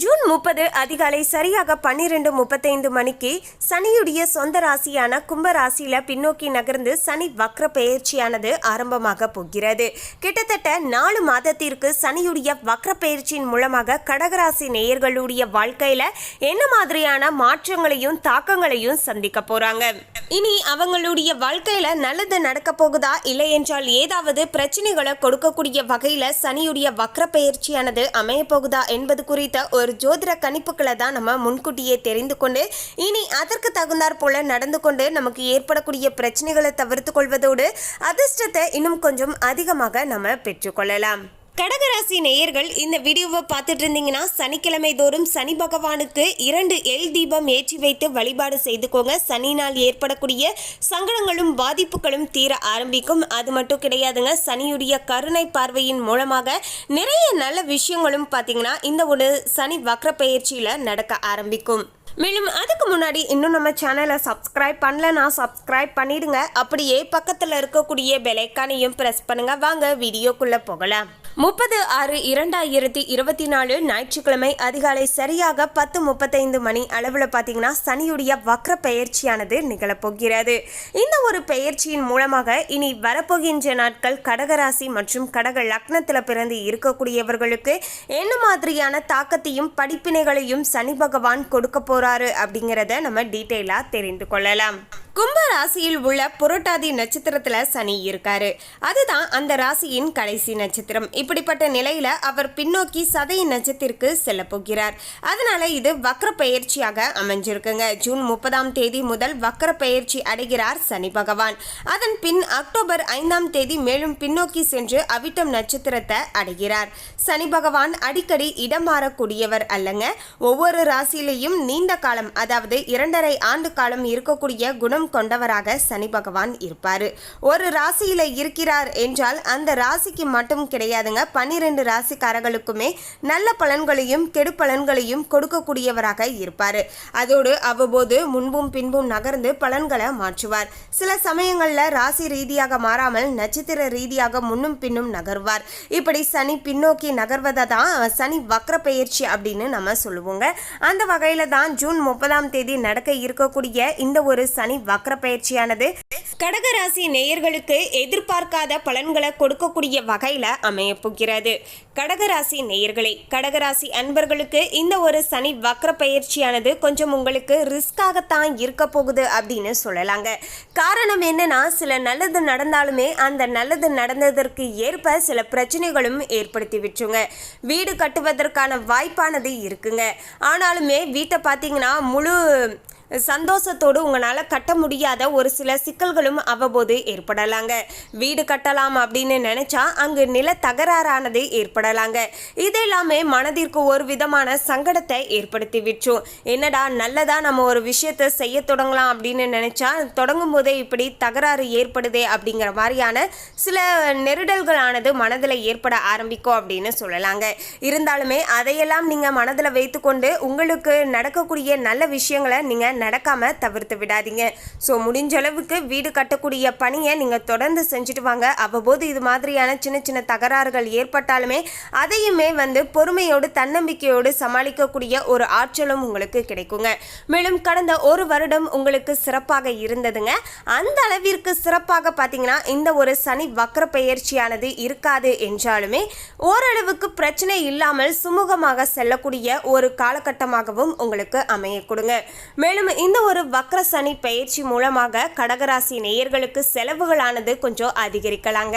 June முப்பது அதிகாலை சரியாக பன்னிரெண்டு முப்பத்தைந்து மணிக்கு சனியுடைய சொந்த ராசியான கும்ப ராசியில பின்னோக்கி நகர்ந்து சனி வக்ர பெயர்ச்சியானது ஆரம்பமாக போகிறது. கிட்டத்தட்ட நாலு மாதத்திற்கு சனியுடைய வக்ர பெயர்ச்சியின் மூலமாக கடகராசி நேயர்களுடைய வாழ்க்கையில என்ன மாதிரியான மாற்றங்களையும் தாக்கங்களையும் சந்திக்க போறாங்க. இனி அவங்களுடைய வாழ்க்கையில நல்லது நடக்க போகுதா இல்லை என்றால் ஏதாவது பிரச்சனைகளை கொடுக்கக்கூடிய வகையில சனியுடைய வக்ர பெயர்ச்சியானது அமைய போகுதா என்பது குறித்த ஒரு ஜோதிட கணிப்புகளை தான் நம்ம முன்கூட்டியே தெரிந்து கொண்டு இனி அதற்கு தகுந்தாற் போல நடந்து கொண்டு நமக்கு ஏற்படக்கூடிய பிரச்சனைகளை தவிர்த்து கொள்வதோடு அதிர்ஷ்டத்தை இன்னும் கொஞ்சம் அதிகமாக நம்ம பெற்றுக்கொள்ளலாம் கடகராசி நேயர்கள் இந்த வீடியோவை பார்த்துட்டு இருந்தீங்கன்னா சனிக்கிழமை தோறும் சனி பகவானுக்கு இரண்டு எல் தீபம் ஏற்றி வைத்து வழிபாடு செய்துக்கோங்க. சனி நாள் ஏற்படக்கூடிய சங்கடங்களும் பாதிப்புகளும் தீர ஆரம்பிக்கும். அது மட்டும் கிடையாதுங்க. சனியுடைய கருணை பார்வையின் மூலமாக நிறைய நல்ல விஷயங்களும் பார்த்தீங்கன்னா இந்த ஒரு சனி வக்ர பயிற்சியில் நடக்க ஆரம்பிக்கும். மேலும் அதுக்கு முன்னாடி இன்னும் நம்ம சேனலை சப்ஸ்கிரைப் பண்ணலனா சப்ஸ்கிரைப் பண்ணிடுங்க. அப்படியே பக்கத்தில் இருக்கக்கூடிய பெலைக்கானையும் ப்ரெஸ் பண்ணுங்கள் வாங்க வீடியோக்குள்ளே போகலாம். முப்பது ஆறு இரண்டாயிரத்தி இருபத்தி நாலு ஞாயிற்றுக்கிழமை அதிகாலை சரியாக பத்து முப்பத்தைந்து மணி அளவில் பார்த்தீங்கன்னா சனியுடைய வக்ர பெயர்ச்சியானது நிகழப்போகிறது. இந்த ஒரு பெயர்ச்சியின் மூலமாக இனி வரப்போகின்ற நாட்கள் கடகராசி மற்றும் கடக லக்னத்தில் பிறந்து இருக்கக்கூடியவர்களுக்கு என்ன மாதிரியான தாக்கத்தையும் படிப்பினைகளையும் சனி பகவான் கொடுக்க போறாரு அப்படிங்கிறத நம்ம டீட்டெயிலாக தெரிந்து கொள்ளலாம். கும்ப ராசியில் உள்ள புரட்டாதி நட்சத்திரத்துல சனி இருக்காரு. அதுதான் அந்த ராசியின் கடைசி நட்சத்திரம். இப்படிப்பட்ட நிலையில அவர் பின்னோக்கி சதய நட்சத்திற்கு செல்ல போகிறார். அதனால இது வக்ர பெயர்ச்சியாக அமைஞ்சிருக்குங்க. ஜூன் முப்பதாம் தேதி முதல் வக்ர பெயர்ச்சி அடைகிறார் சனி பகவான். அதன் பின் அக்டோபர் ஐந்தாம் தேதி மேலும் பின்னோக்கி சென்று அவிட்டம் நட்சத்திரத்தை அடைகிறார். சனி பகவான் அடிக்கடி இடம் மாறக்கூடியவர் அல்லங்க. ஒவ்வொரு ராசியிலையும் நீண்ட காலம் அதாவது இரண்டரை ஆண்டு காலம் இருக்கக்கூடிய குணம் கொண்டவராக சனி பகவான் இருப்பார். ஒரு ராசியில் இருக்கிறார் என்றால் அந்த ராசிக்கு மட்டும் கிடையாதுங்க. பன்னிரெண்டு ராசிக்காரர்களுக்குமே நல்ல பலன்களையும் கெடு பலன்களையும் கொடுக்கக்கூடியவராக இருப்பார். அதோடு அவ்வப்போது முன்பும் பின்பும் நகர்ந்து பலன்களை மாற்றுவார். சில சமயங்களில் ராசி ரீதியாக மாறாமல் நட்சத்திர ரீதியாக முன்னும் பின்னும் நகர்வார். இப்படி சனி பின்னோக்கி நகர்வதை தான் சனி வக்ர பெயர்ச்சி அப்படின்னு நம்ம சொல்லுவோங்க. அந்த வகையில் தான் ஜூன் முப்பதாம் தேதி நடக்க இருக்கக்கூடிய இந்த ஒரு சனி வக்ர பயிற்சியானது கடகராசி நேயர்களுக்கு எதிர்பார்க்காத பலன்களை கொடுக்கக்கூடிய வகையில அமைய போகிறது. கடகராசி நேயர்களே கடகராசி அன்பர்களுக்கு இந்த ஒரு சனி வக்ர பயிற்சியானது கொஞ்சம் உங்களுக்கு ரிஸ்காகத்தான் இருக்க போகுது அப்படின்னு சொல்லலாங்க. காரணம் என்னன்னா சில நல்லது நடந்தாலுமே அந்த நல்லது நடந்ததற்கு ஏற்ப சில பிரச்சனைகளும் ஏற்படுத்தி விட்டுருங்க. வீடு கட்டுவதற்கான வாய்ப்பானது இருக்குங்க. ஆனாலுமே வீட்டை பார்த்தீங்கன்னா முழு சந்தோஷத்தோடு உங்களால் கட்ட முடியாத ஒரு சில சிக்கல்களும் அவ்வப்போது ஏற்படலாங்க. வீடு கட்டலாம் அப்படின்னு நினைச்சா அங்கு நில தகராறானது ஏற்படலாங்க. இதெல்லாமே மனதிற்கு ஒரு விதமான சங்கடத்தை ஏற்படுத்தி விட்டுரும் என்னடா நல்லதா நம்ம ஒரு விஷயத்தை செய்ய தொடங்கலாம் அப்படின்னு நினைச்சா தொடங்கும் போதே இப்படி தகராறு ஏற்படுதே அப்படிங்கிற மாதிரியான சில நெருடல்களானது மனதில் ஏற்பட ஆரம்பிக்கும் அப்படின்னு சொல்லலாங்க. இருந்தாலுமே அதையெல்லாம் நீங்கள் மனதில் வைத்துக்கொண்டு உங்களுக்கு நடக்கக்கூடிய நல்ல விஷயங்களை நீங்கள் நடக்காம தவிர்த்து விடாதீங்க. ஸோ முடிஞ்ச அளவுக்கு வீடு கட்டக்கூடிய பணியை நீங்கள் தொடர்ந்து செஞ்சுட்டு வாங்க. அவ்வப்போது இது மாதிரியான சின்ன சின்ன தகராறுகள் ஏற்பட்டாலுமே அதையுமே வந்து பொறுமையோடு தன்னம்பிக்கையோடு சமாளிக்கக்கூடிய ஒரு ஆற்றலும் உங்களுக்கு கிடைக்குங்க. மேலும் கடந்த ஒரு வருடம் உங்களுக்கு சிறப்பாக இருந்ததுங்க. அந்த அளவிற்கு சிறப்பாக பார்த்தீங்கன்னா இந்த ஒரு சனி வக்கர பெயர்ச்சியானது இருக்காது என்றாலுமே ஓரளவுக்கு பிரச்சனை இல்லாமல் சுமூகமாக செல்லக்கூடிய ஒரு காலகட்டமாகவும் உங்களுக்கு அமைய கொடுங்க. மேலும் இந்த ஒரு வக்ர சனி பயிற்சி மூலமாக கடகராசி நேயர்களுக்கு செலவுகளானது கொஞ்சம் அதிகரிக்கலாங்க.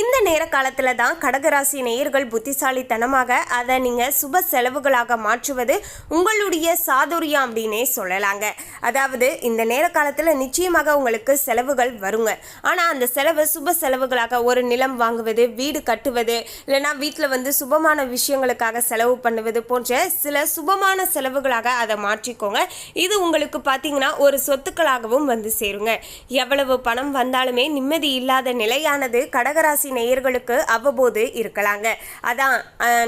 இந்த நேர காலத்தில் தான் கடகராசி நேயர்கள் புத்திசாலித்தனமாக அதை நீங்கள் சுப செலவுகளாக மாற்றுவது உங்களுடைய சாதுரியம் அப்படின்னே சொல்லலாங்க. அதாவது இந்த நேர காலத்தில் நிச்சயமாக உங்களுக்கு செலவுகள் வருங்க. ஆனால் அந்த செலவு சுப செலவுகளாக ஒரு நிலம் வாங்குவது வீடு கட்டுவது இல்லைன்னா வீட்டில் வந்து சுபமான விஷயங்களுக்காக செலவு பண்ணுவது போன்ற சில சுபமான செலவுகளாக அதை மாற்றிக்கோங்க. இது உங்களுக்கு உங்களுக்கு பார்த்தீங்கன்னா ஒரு சொத்துக்களாகவும் வந்து சேருங்க. எவ்வளவு பணம் வந்தாலுமே நிம்மதி இல்லாத நிலையானது கடகராசி நேயர்களுக்கு அவ்வப்போது இருக்கலாங்க. அதான்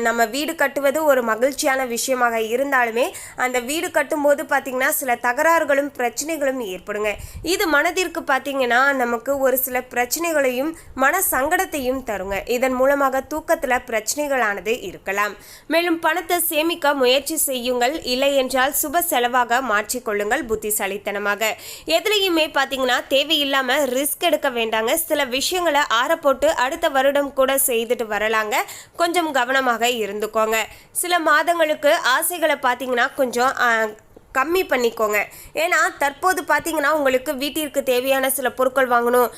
நம்ம வீடு கட்டுவது ஒரு மகிழ்ச்சியான விஷயமாக இருந்தாலுமே அந்த வீடு கட்டும்போது பார்த்தீங்கன்னா சில தகராறுகளும் பிரச்சனைகளும் ஏற்படுங்க. இது மனதிற்கு பார்த்தீங்கன்னா நமக்கு ஒரு சில பிரச்சனைகளையும் மன சங்கடத்தையும் தருங்க. இதன் மூலமாக தூக்கத்தில் பிரச்சனைகளானது இருக்கலாம். மேலும் பணத்தை சேமிக்க முயற்சி செய்யுங்கள். இல்லை என்றால் சுப செலவாக மாற்றிக்கொள்ளுங்கள். புத்திசாலித்தனமாக. எதுலேயுமே பார்த்தீங்கன்னா தேவையில்லாமல் ரிஸ்க் எடுக்க வேண்டாங்க. சில விஷயங்களை ஆற போட்டு அடுத்த வருடம் கூட செய்துட்டு வரலாங்க. கொஞ்சம் கவனமாக இருந்துக்கோங்க. சில மாதங்களுக்கு ஆசைகளை பார்த்தீங்கன்னா கொஞ்சம் கம்மி பண்ணிக்கோங்க. ஏன்னா தற்போது பார்த்தீங்கன்னா உங்களுக்கு வீட்டிற்கு தேவையான சில பொருட்கள் வாங்கணும்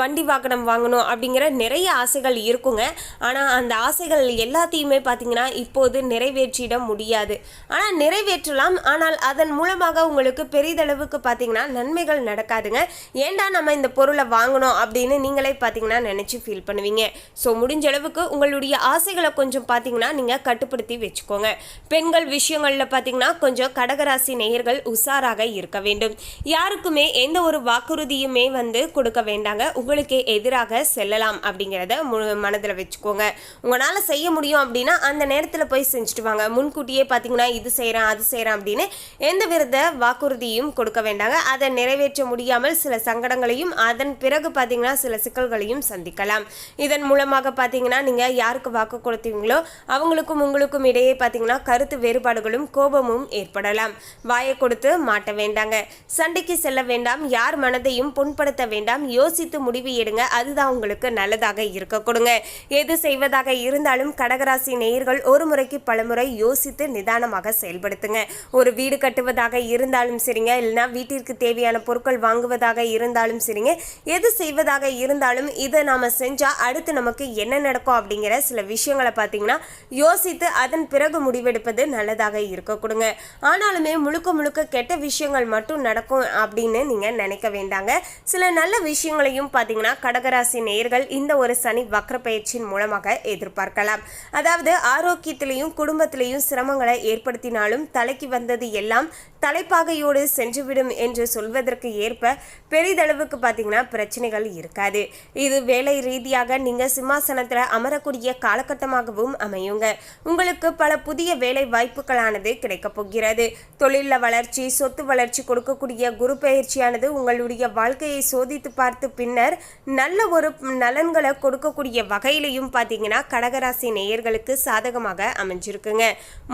வண்டி வாகனம் வாங்கணும் அப்படிங்கிற நிறைய ஆசைகள் இருக்குங்க. ஆனால் அந்த ஆசைகள் எல்லாத்தையுமே பார்த்தீங்கன்னா இப்போது நிறைவேற்றிட முடியாது. ஆனால் நிறைவேற்றலாம். ஆனால் அதன் மூலமாக உங்களுக்கு பெரிதளவுக்கு பார்த்தீங்கன்னா நன்மைகள் நடக்காதுங்க. ஏன்டா நம்ம இந்த பொருளை வாங்கணும் அப்படின்னு நீங்களே பார்த்தீங்கன்னா நினச்சி ஃபீல் பண்ணுவீங்க. ஸோ முடிஞ்ச அளவுக்கு உங்களுடைய ஆசைகளை கொஞ்சம் பார்த்தீங்கன்னா நீங்கள் கட்டுப்படுத்தி வச்சுக்கோங்க. பெண்கள் விஷயங்களில் பார்த்தீங்கன்னா கொஞ்சம் கடகராசி நேயர்கள் உஷாராக இருக்க வேண்டும். யாருக்குமே எந்த ஒரு வாக்குறுதியுமே வந்து கொடுக்க வேண்டாங்க. உங்களுக்கு எதிராக செல்லலாம் அப்படிங்கிறத மனதில் வச்சுக்கோங்க. உங்களால் செய்ய முடியும் அப்படின்னா அந்த நேரத்தில் போய் செஞ்சுட்டு வாங்க. முன்கூட்டியே பார்த்தீங்கன்னா இது செய்கிறேன் அது செய்கிறேன் அப்படின்னு எந்த வித வாக்குறுதியும் கொடுக்க வேண்டாங்க. அதை நிறைவேற்ற முடியாமல் சில சங்கடங்களையும் அதன் பிறகு பார்த்தீங்கன்னா சில சிக்கல்களையும் சந்திக்கலாம். இதன் மூலமாக பார்த்தீங்கன்னா நீங்கள் யாருக்கு வாக்கு கொடுத்தீங்களோ அவங்களுக்கும் உங்களுக்கும் இடையே பார்த்தீங்கன்னா கருத்து வேறுபாடுகளும் கோபமும் ஏற்படலாம். வாயை கொடுத்து மாட்ட வேண்டாங்க. சண்டைக்கு செல்ல வேண்டாம். யார் மனதையும் புண்படுத்த வேண்டாம். யோசித்து முடிவு எடுங்க. அதுதான் உங்களுக்கு நல்லதாக இருக்க கொடுங்க. எது செய்வதாக இருந்தாலும் கடகராசி நேயர்கள் ஒரு முறைக்கு பலமுறை யோசித்து நிதானமாக செயல்படுத்துங்க. ஒரு வீடு கட்டுவதாக இருந்தாலும் சரிங்க. இல்லைன்னா வீட்டிற்கு தேவையான பொருட்கள் வாங்குவதாக இருந்தாலும் சரிங்க. எது செய்வதாக இருந்தாலும் இதை நாம செஞ்சா அடுத்து நமக்கு என்ன நடக்கும் அப்படிங்கிற சில விஷயங்களை பார்த்தீங்கன்னா யோசித்து அதன் பிறகு முடிவெடுப்பது நல்லதாக இருக்க கொடுங்க. ஆனாலுமே முழுக்க முழுக்க கெட்ட விஷயங்கள் மட்டும் நடக்கும் அப்படின்னு நீங்க நினைக்க வேண்டாங்க. சில நல்ல விஷயங்களையும் பார்த்தீங்கன்னா கடகராசி நேர்கள் இந்த ஒரு சனி வக்ர பயிற்சியின் மூலமாக எதிர்பார்க்கலாம். அதாவது ஆரோக்கியத்திலையும் குடும்பத்திலையும் சிரமங்களை ஏற்படுத்தினாலும் தலைக்கு வந்தது எல்லாம் தலைப்பாகையோடு சென்றுவிடும் என்று சொல்வதற்கு ஏற்ப பெரிதளவுக்கு பார்த்தீங்கன்னா பிரச்சனைகள் இருக்காது. இது வேலை ரீதியாக நீங்கள் சிம்மாசனத்தில் அமரக்கூடிய காலகட்டமாகவும் அமையுங்க. உங்களுக்கு பல புதிய வேலை வாய்ப்புகளானது கிடைக்கப் போகிறது. தொழிலில் வளர்ச்சி சொத்து வளர்ச்சி கொடுக்கக்கூடிய குரு பயிற்சியானது உங்களுடைய வாழ்க்கையை சோதித்து பார்த்து பின்னர் நல்ல ஒரு நலன்களை கொடுக்கக்கூடிய வகையிலையும் பார்த்தீங்கன்னா கடகராசி நேயர்களுக்கு சாதகமாக அமைஞ்சிருக்குங்க.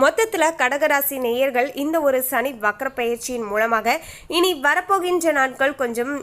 மொத்தத்தில் கடகராசி நேயர்கள் இந்த ஒரு சனி வக்ர பயிற்சியின் மூலமாக இனி வரப்போகின்ற நாட்கள் கொஞ்சம்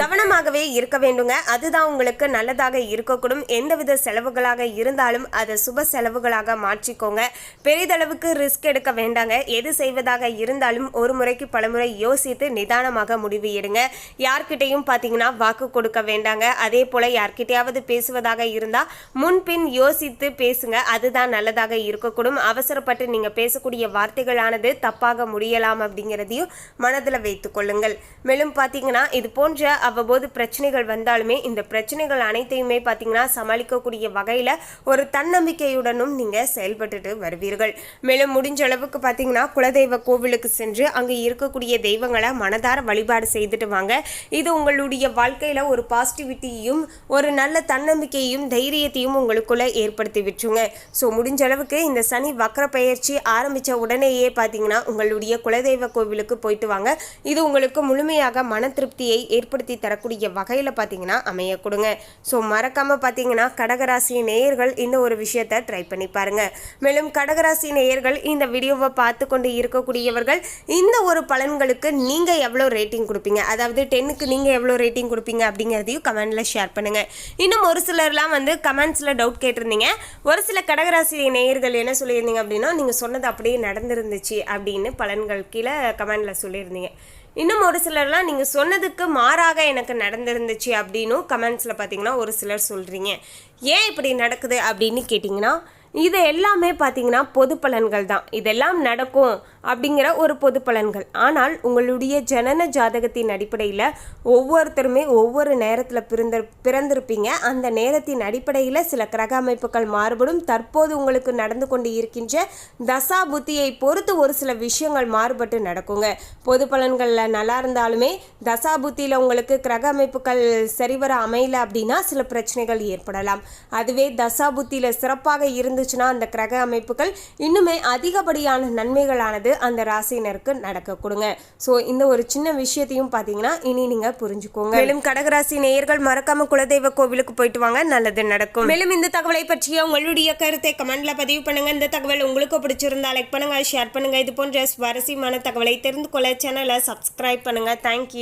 கவனமாகவே இருக்க வேண்டுங்க. அதுதான் உங்களுக்கு நல்லதாக இருக்கக்கூடும். எந்தவித செலவுகளாக இருந்தாலும் அதை சுப செலவுகளாக மாற்றிக்கோங்க. பெரிதளவுக்கு ரிஸ்க் எடுக்க வேண்டாங்க. எது செய்வதாக இருந்தாலும் ஒரு முறைக்கு பலமுறை யோசித்து நிதானமாக முடிவு எடுங்க. யார்கிட்டையும் பார்த்தீங்கன்னா வாக்கு கொடுக்க வேண்டாங்க. அதே போல யார்கிட்டயாவது பேசுவதாக இருந்தால் முன்பின் யோசித்து பேசுங்க. அதுதான் நல்லதாக இருக்கக்கூடும். அவசரப்பட்டு நீங்கள் பேசக்கூடிய வார்த்தைகளானது தப்பாக முடியலாம் அப்படிங்கிறதையும் மனதில் வைத்துக் கொள்ளுங்கள். மேலும் பார்த்தீங்கன்னா இது போன்ற அவ்வப்போது பிரச்சனைகள் வந்தாலுமே இந்த பிரச்சனைகள் அனைத்தையுமே பார்த்தீங்கன்னா சமாளிக்கக்கூடிய வகையில் ஒரு தன்னம்பிக்கையுடனும் நீங்கள் செயல்பட்டுட்டு வருவீர்கள். மேலும் முடிஞ்ச அளவுக்கு பார்த்தீங்கன்னா குலதெய்வ கோவிலுக்கு சென்று அங்கே இருக்கக்கூடிய தெய்வங்களை மனதார வழிபாடு செய்துட்டு வாங்க. இது உங்களுடைய வாழ்க்கையில் ஒரு பாசிட்டிவிட்டியையும் ஒரு நல்ல தன்னம்பிக்கையையும் தைரியத்தையும் உங்களுக்குள்ள ஏற்படுத்தி விட்டுருங்க. ஸோ முடிஞ்ச அளவுக்கு இந்த சனி வக்கர பயிற்சி ஆரம்பித்த உடனேயே பார்த்தீங்கன்னா உங்களுடைய குலதெய்வ கோவிலுக்கு போயிட்டு வாங்க. இது உங்களுக்கு முழுமையாக மன திருப்தியை ஏற்படுத்தி தரக்கூடிய வகையில் பார்த்தீங்கன்னா அமைய கொடுங்க. ஸோ மறக்காமல் பார்த்தீங்கன்னா கடகராசி நேயர்கள் இந்த ஒரு விஷயத்தை ட்ரை பண்ணி பாருங்க. மேலும் கடகராசி நேயர்கள் இந்த வீடியோவை பார்த்து கொண்டு இருக்கக்கூடியவர்கள் இந்த ஒரு பலன்களுக்கு நீங்கள் எவ்வளோ ரேட்டிங் கொடுப்பீங்க? அதாவது டென்னுக்கு நீங்கள் எவ்வளோ ரேட்டிங் கொடுப்பீங்க அப்படிங்கிறதையும் கமெண்ட்டில் ஷேர் பண்ணுங்கள் இன்னும் ஒரு சிலர்லாம் வந்து கமெண்ட்ஸில் டவுட் கேட்டிருந்தீங்க. ஒரு சில கடகராசி நேயர்கள் என்ன சொல்லியிருந்தீங்க அப்படின்னா நீங்கள் சொன்னது அப்படியே நடந்திருந்துச்சு அப்படின்னு பலன்கள் கீழே கமெண்டில் சொல்லியிருந்தீங்க. இன்னும் ஒரு சிலர்லாம் நீங்கள் சொன்னதுக்கு மாறாக எனக்கு நடந்திருந்துச்சு அப்படின்னும் கமெண்ட்ஸில் பார்த்தீங்கன்னா ஒரு சிலர் சொல்கிறீங்க ஏன் இப்படி நடக்குது அப்படின்னு கேட்டிங்கன்னா இது எல்லாமே பார்த்தீங்கன்னா பொது பலன்கள் தான். இதெல்லாம் நடக்கும் அப்படிங்கிற ஒரு பொது பலன்கள் ஆனால் உங்களுடைய ஜனன ஜாதகத்தின் அடிப்படையில் ஒவ்வொருத்தருமே ஒவ்வொரு நேரத்தில் பிறந்த பிறந்திருப்பீங்க. அந்த நேரத்தின் அடிப்படையில் சில கிரக அமைப்புகள் மாறுபடும். தற்போது உங்களுக்கு நடந்து கொண்டு இருக்கின்ற தசா புத்தியை பொறுத்து ஒரு சில விஷயங்கள் மாறுபட்டு நடக்குங்க. பொது பலன்களில் நல்லா இருந்தாலுமே தசா புத்தியில் உங்களுக்கு கிரக அமைப்புகள் சரிவர அமையல அப்படின்னா சில பிரச்சனைகள் ஏற்படலாம். அதுவே தசா புத்தியில் சிறப்பாக இருந்துச்சுன்னா அந்த கிரக அமைப்புகள் இன்னுமே அதிகப்படியான நன்மைகளானது அந்த ராசியினருக்கு நடக்க கொடுங்க. ஸோ இந்த ஒரு சின்ன விஷயத்தையும் பார்த்தீங்கன்னா இனி நீங்கள் புரிஞ்சுக்கோங்க. மேலும் கடகராசி நேயர்கள் மறக்காம குலதெய்வ கோவிலுக்கு போயிட்டு வாங்க நல்லது நடக்கும். மேலும் இந்த தகவலை பற்றிய உங்களுடைய கருத்தை கமெண்ட்ல பதிவு பண்ணுங்க. இந்த தகவல் உங்களுக்கு பிடிச்சிருந்தா லைக் பண்ணுங்க ஷேர் பண்ணுங்க. இது போன்ற சுவாரஸ்யமான தகவலை தெரிந்து கொள்ள சேனலை சப்ஸ்கிரைப் பண்ணுங்க. தேங்க்யூ